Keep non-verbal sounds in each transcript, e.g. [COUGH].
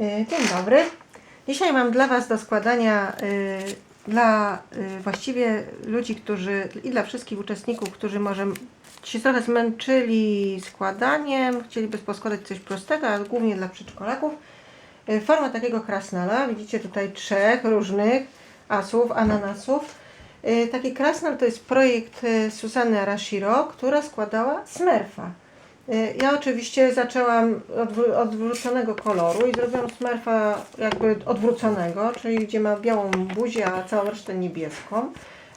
Y, Dzień dobry. Dzisiaj mam dla Was do składania y, dla y, właściwie ludzi, którzy i dla wszystkich uczestników, którzy może się trochę zmęczyli składaniem, chcieliby poskładać coś prostego, ale głównie dla przedszkolaków. Forma takiego krasnala, widzicie tutaj trzech różnych asów, ananasów. Taki krasnal to jest projekt y, Susanny Arashiro, która składała Smurfa. Y, Ja oczywiście zaczęłam od wró- odwróconego koloru i zrobiłam smerfa jakby odwróconego, czyli gdzie ma białą buzię, a całą resztę niebieską.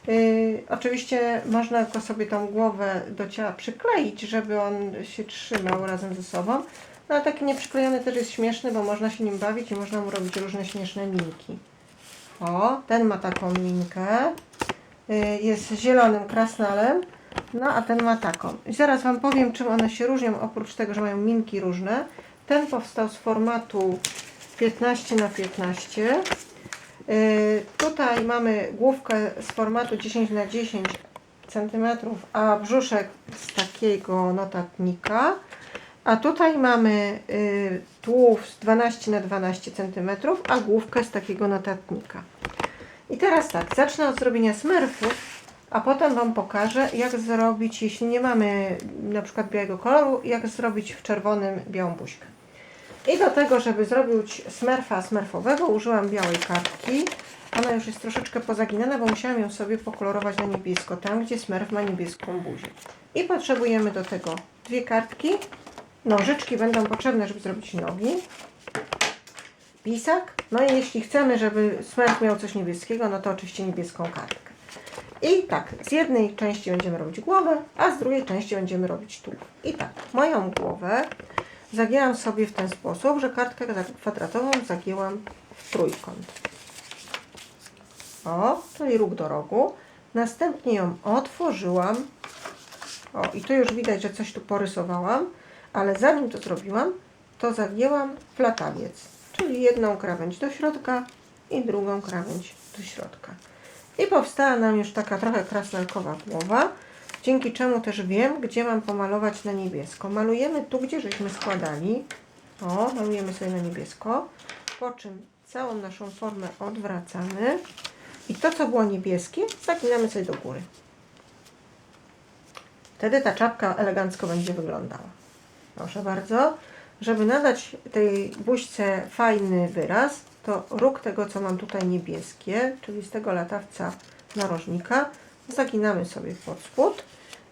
Y, oczywiście można go sobie tą głowę do ciała przykleić, żeby on się trzymał razem ze sobą. No ale taki nieprzyklejony też jest śmieszny, bo można się nim bawić i można mu robić różne śmieszne minki. O, ten ma taką minkę. Y, jest zielonym krasnalem. No, a ten ma taką. Zaraz Wam powiem, czym one się różnią, oprócz tego, że mają minki różne. Ten powstał z formatu 15 na 15 Yy, tutaj mamy główkę z formatu 10 na 10 cm, a brzuszek z takiego notatnika. A tutaj mamy yy, tułów z 12 na 12 cm, a główkę z takiego notatnika. I teraz tak, zacznę od zrobienia smerfów, a potem Wam pokażę, jak zrobić, jeśli nie mamy na przykład białego koloru, jak zrobić w czerwonym białą buźkę. I do tego, żeby zrobić smerfa smerfowego, użyłam białej kartki. Ona już jest troszeczkę pozaginana, bo musiałam ją sobie pokolorować na niebiesko, tam gdzie smerf ma niebieską buzię. I potrzebujemy do tego dwie kartki. Nożyczki będą potrzebne, żeby zrobić nogi. Pisak. No i jeśli chcemy, żeby smerf miał coś niebieskiego, no to oczywiście niebieską kartkę. I tak, z jednej części będziemy robić głowę, a z drugiej części będziemy robić tułów. I tak, moją głowę zagięłam sobie w ten sposób, że kartkę kwadratową zagięłam w trójkąt. O, czyli róg do rogu. Następnie ją otworzyłam. O, i tu już widać, że coś tu porysowałam, ale zanim to zrobiłam, to zagięłam w latawiec, czyli jedną krawędź do środka i drugą krawędź do środka. I powstała nam już taka trochę krasnalkowa głowa, dzięki czemu też wiem, gdzie mam pomalować na niebiesko. Malujemy tu, gdzie żeśmy składali. O, malujemy sobie na niebiesko. Po czym całą naszą formę odwracamy. I to, co było niebieskie, zaginamy sobie do góry. Wtedy ta czapka elegancko będzie wyglądała. Proszę bardzo. Żeby nadać tej buźce fajny wyraz, to róg tego, co mam tutaj niebieskie, czyli z tego latawca narożnika, zaginamy sobie pod spód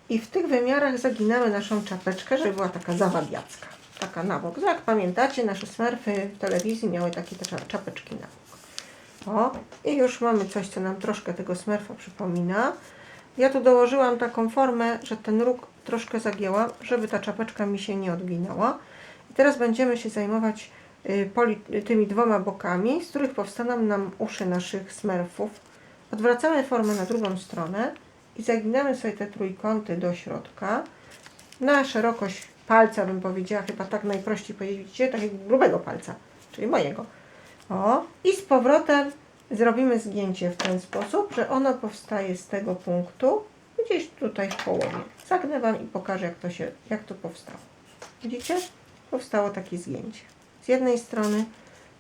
i w tych wymiarach zaginamy naszą czapeczkę, żeby była taka zawabiacka. Taka na bok. Jak pamiętacie, nasze smerfy w telewizji miały takie te cza- czapeczki na bok. O, i już mamy coś, co nam troszkę tego smerfa przypomina. Ja tu dołożyłam taką formę, że ten róg troszkę zagięłam, żeby ta czapeczka mi się nie odginała. I teraz będziemy się zajmować tymi dwoma bokami, z których powstaną nam uszy naszych smerfów. Odwracamy formę na drugą stronę i zaginamy sobie te trójkąty do środka. Na szerokość palca bym powiedziała, chyba tak najprościej powiedzieć, takiego grubego palca, czyli mojego. O, i z powrotem zrobimy zgięcie w ten sposób, że ono powstaje z tego punktu, gdzieś tutaj w połowie. Zagnę Wam i pokażę, jak to, się, jak to powstało. Widzicie? Powstało takie zgięcie. Z jednej strony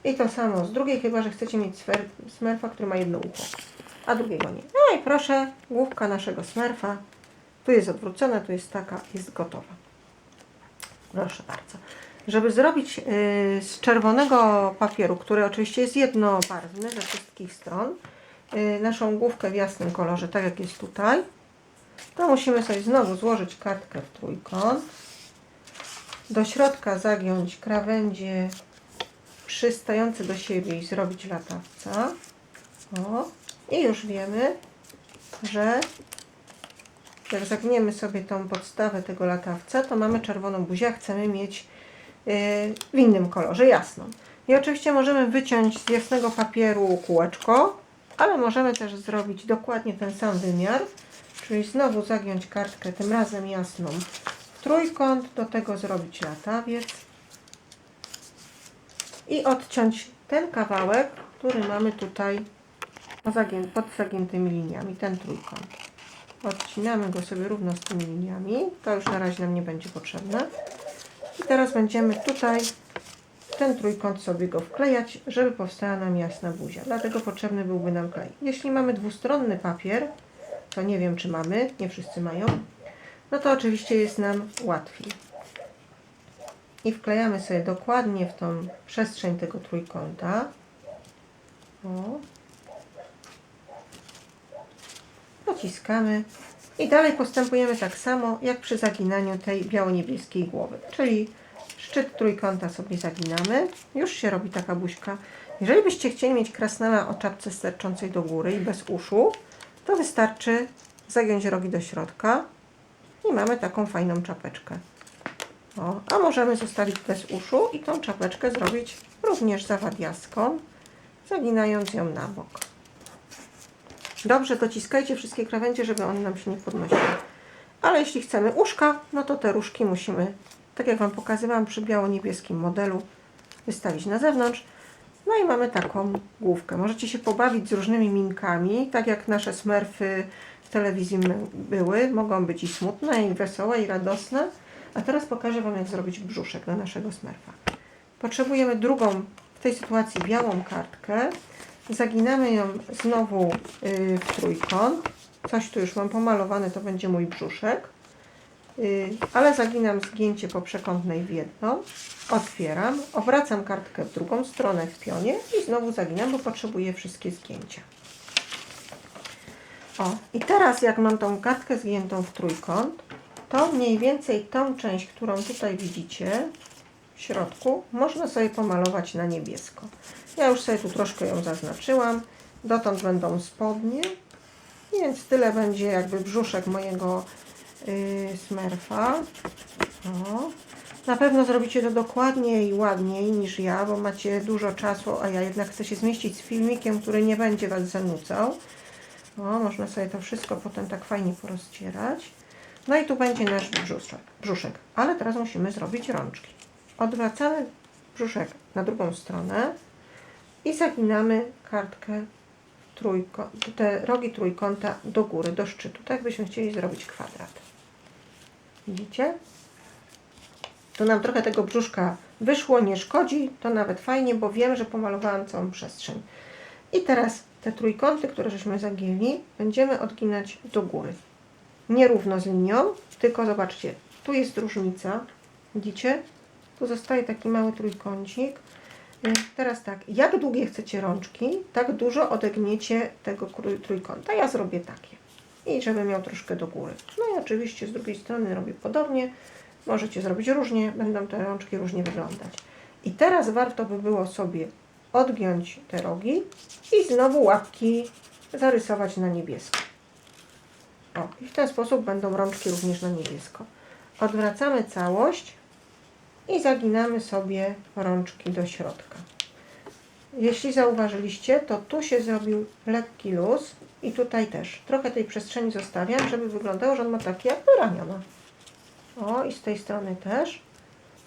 i to samo z drugiej, chyba że chcecie mieć smer, smerfa, który ma jedno ucho, a drugiego nie. No i proszę, główka naszego smerfa. Tu jest odwrócona, tu jest taka, jest gotowa. Proszę bardzo. Żeby zrobić y, z czerwonego papieru, który oczywiście jest jednobarwny ze wszystkich stron, y, naszą główkę w jasnym kolorze, tak jak jest tutaj, to musimy sobie znowu złożyć kartkę w trójkąt. Do środka zagiąć krawędzie przystające do siebie i zrobić latawca. O, i już wiemy, że jak zagniemy sobie tą podstawę tego latawca, to mamy czerwoną buzię, chcemy mieć yy, w innym kolorze, jasną. I oczywiście możemy wyciąć z jasnego papieru kółeczko, ale możemy też zrobić dokładnie ten sam wymiar, czyli znowu zagiąć kartkę, tym razem jasną, trójkąt, do tego zrobić latawiec i odciąć ten kawałek, który mamy tutaj pod zagiętymi liniami, ten trójkąt. Odcinamy go sobie równo z tymi liniami. To już na razie nam nie będzie potrzebne. I teraz będziemy tutaj ten trójkąt sobie go wklejać, żeby powstała nam jasna buzia. Dlatego potrzebny byłby nam klej. Jeśli mamy dwustronny papier, to nie wiem czy mamy, nie wszyscy mają, no to oczywiście jest nam łatwiej. I wklejamy sobie dokładnie w tą przestrzeń tego trójkąta. O. Pociskamy. I dalej postępujemy tak samo jak przy zaginaniu tej biało-niebieskiej głowy. Czyli szczyt trójkąta sobie zaginamy. Już się robi taka buźka. Jeżeli byście chcieli mieć krasnala o czapce sterczącej do góry i bez uszu, to wystarczy zagiąć rogi do środka i mamy taką fajną czapeczkę. O, a możemy zostawić bez uszu i tą czapeczkę zrobić również zawadiaską, zaginając ją na bok. Dobrze dociskajcie wszystkie krawędzie, żeby one nam się nie podnosiły. Ale jeśli chcemy uszka, no to te różki musimy, tak jak Wam pokazywałam przy biało-niebieskim modelu, wystawić na zewnątrz. No i mamy taką główkę. Możecie się pobawić z różnymi minkami, tak jak nasze smerfy w telewizji były. Mogą być i smutne, i wesołe, i radosne. A teraz pokażę Wam, jak zrobić brzuszek na naszego smerfa. Potrzebujemy drugą, w tej sytuacji białą kartkę. Zaginamy ją znowu y, w trójkąt. Coś tu już mam pomalowane, to będzie mój brzuszek. Y, ale zaginam zgięcie po przekątnej w jedną. Otwieram, obracam kartkę w drugą stronę w pionie i znowu zaginam, bo potrzebuję wszystkie zgięcia. O, i teraz jak mam tą kartkę zgiętą w trójkąt, to mniej więcej tą część, którą tutaj widzicie w środku, można sobie pomalować na niebiesko. Ja już sobie tu troszkę ją zaznaczyłam. Dotąd będą spodnie, więc tyle będzie jakby brzuszek mojego yy, smerfa. O. Na pewno zrobicie to dokładniej i ładniej niż ja, bo macie dużo czasu, a ja jednak chcę się zmieścić z filmikiem, który nie będzie Was zanucał. O, można sobie to wszystko potem tak fajnie porozcierać. No i tu będzie nasz brzuszek, brzuszek. Ale teraz musimy zrobić rączki. Odwracamy brzuszek na drugą stronę i zaginamy kartkę trójko, te rogi trójkąta do góry, do szczytu, tak jakbyśmy chcieli zrobić kwadrat. Widzicie? Tu nam trochę tego brzuszka wyszło, nie szkodzi, to nawet fajnie, bo wiem, że pomalowałam całą przestrzeń. I teraz te trójkąty, które żeśmy zagięli, będziemy odginać do góry. Nie równo z linią, tylko zobaczcie, tu jest różnica, widzicie? Tu zostaje taki mały trójkącik. Y, Teraz tak, jak długie chcecie rączki, tak dużo odegniecie tego trójkąta. Ja zrobię takie. I żeby miał troszkę do góry. No i oczywiście z drugiej strony robię podobnie. Możecie zrobić różnie, będą te rączki różnie wyglądać. I teraz warto by było sobie odgiąć te rogi i znowu łapki zarysować na niebiesko. O, i w ten sposób będą rączki również na niebiesko. Odwracamy całość i zaginamy sobie rączki do środka. Jeśli zauważyliście, to tu się zrobił lekki luz i tutaj też. Trochę tej przestrzeni zostawiam, żeby wyglądało, że on ma takie jakby ramiona. O, i z tej strony też.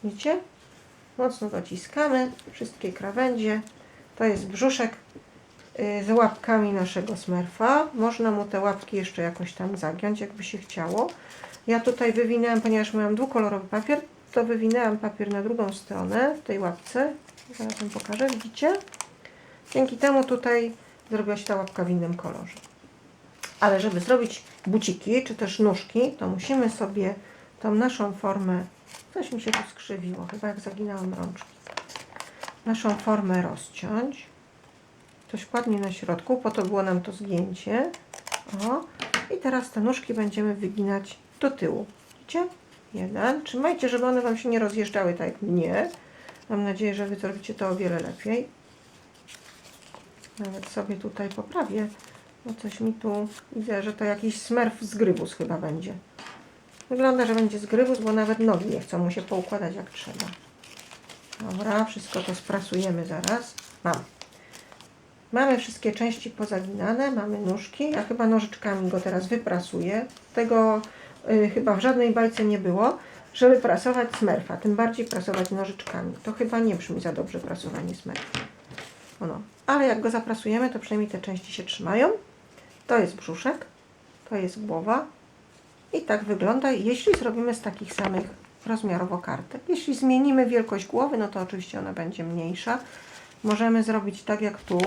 Widzicie? Mocno dociskamy wszystkie krawędzie. To jest brzuszek y, z łapkami naszego smerfa. Można mu te łapki jeszcze jakoś tam zagiąć, jakby się chciało. Ja tutaj wywinęłam, ponieważ miałam dwukolorowy papier, to wywinęłam papier na drugą stronę w tej łapce. Zaraz Wam pokażę, widzicie? Dzięki temu tutaj zrobiła się ta łapka w innym kolorze. Ale żeby zrobić buciki, czy też nóżki, to musimy sobie tą naszą formę, coś mi się tu skrzywiło, chyba jak zaginałam rączki, naszą formę rozciąć. Coś ładnie na środku, po to było nam to zgięcie. O, i teraz te nóżki będziemy wyginać do tyłu. Widzicie? Jeden. Trzymajcie, żeby one Wam się nie rozjeżdżały tak jak mnie. Mam nadzieję, że Wy zrobicie to o wiele lepiej. Nawet sobie tutaj poprawię, bo coś mi tu widzę, że to jakiś smerf z grybus chyba będzie. Wygląda, że będzie z grybus, bo nawet nogi nie chcą mu się poukładać jak trzeba. Dobra, wszystko to sprasujemy zaraz. Mam. Mamy wszystkie części pozaginane, mamy nóżki. Ja chyba nożyczkami go teraz wyprasuję. Tego y, chyba w żadnej bajce nie było, żeby prasować smerfa, tym bardziej prasować nożyczkami. To chyba nie brzmi za dobrze prasowanie smerfa. Ono. Ale jak go zaprasujemy, to przynajmniej te części się trzymają. To jest brzuszek, to jest głowa. I tak wygląda, jeśli zrobimy z takich samych rozmiarowo kartek. Jeśli zmienimy wielkość głowy, no to oczywiście ona będzie mniejsza. Możemy zrobić tak jak tu,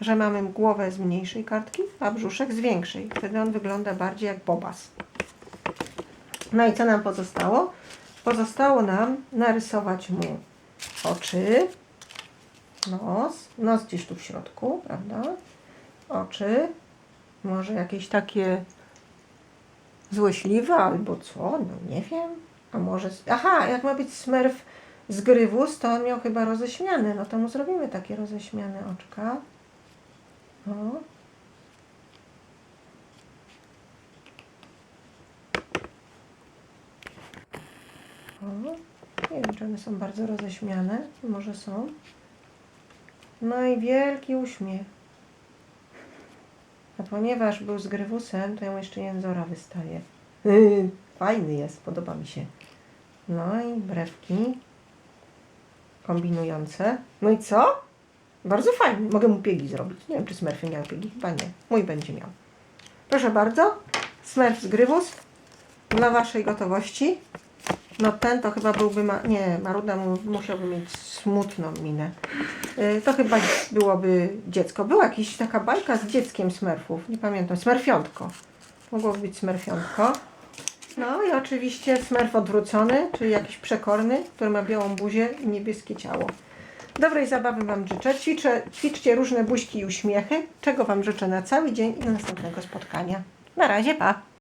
że mamy głowę z mniejszej kartki, a brzuszek z większej. Wtedy on wygląda bardziej jak bobas. No i co nam pozostało? Pozostało nam narysować mu oczy, nos, nos gdzieś tu w środku, prawda? Oczy, może jakieś takie złośliwe albo co, no nie wiem. A może, aha, jak ma być smerf z grywus, to on miał chyba roześmiane, no to mu zrobimy takie roześmiane oczka. O. O. Nie wiem, czy one są bardzo roześmiane. Może są. No i wielki uśmiech. A ponieważ był z grywusem, to jemu jeszcze jęzora wystaje. [LAUGHS] Fajny jest, podoba mi się. No i brewki kombinujące. No i co? Bardzo fajny. Mogę mu piegi zrobić. Nie wiem, czy smerfy miały piegi. Chyba nie. Mój będzie miał. Proszę bardzo. Smerf z grywus. Dla Waszej gotowości. No ten to chyba byłby, ma... nie, Maruda mu, musiałby mieć smutną minę. Y, To chyba byłoby dziecko. Była jakaś taka bajka z dzieckiem smerfów, nie pamiętam, smerfiątko. Mogłoby być smerfiątko. No i oczywiście smerf odwrócony, czyli jakiś przekorny, który ma białą buzię i niebieskie ciało. Dobrej zabawy Wam życzę. Ćwiczę, ćwiczcie różne buźki i uśmiechy, czego Wam życzę na cały dzień i do następnego spotkania. Na razie, pa!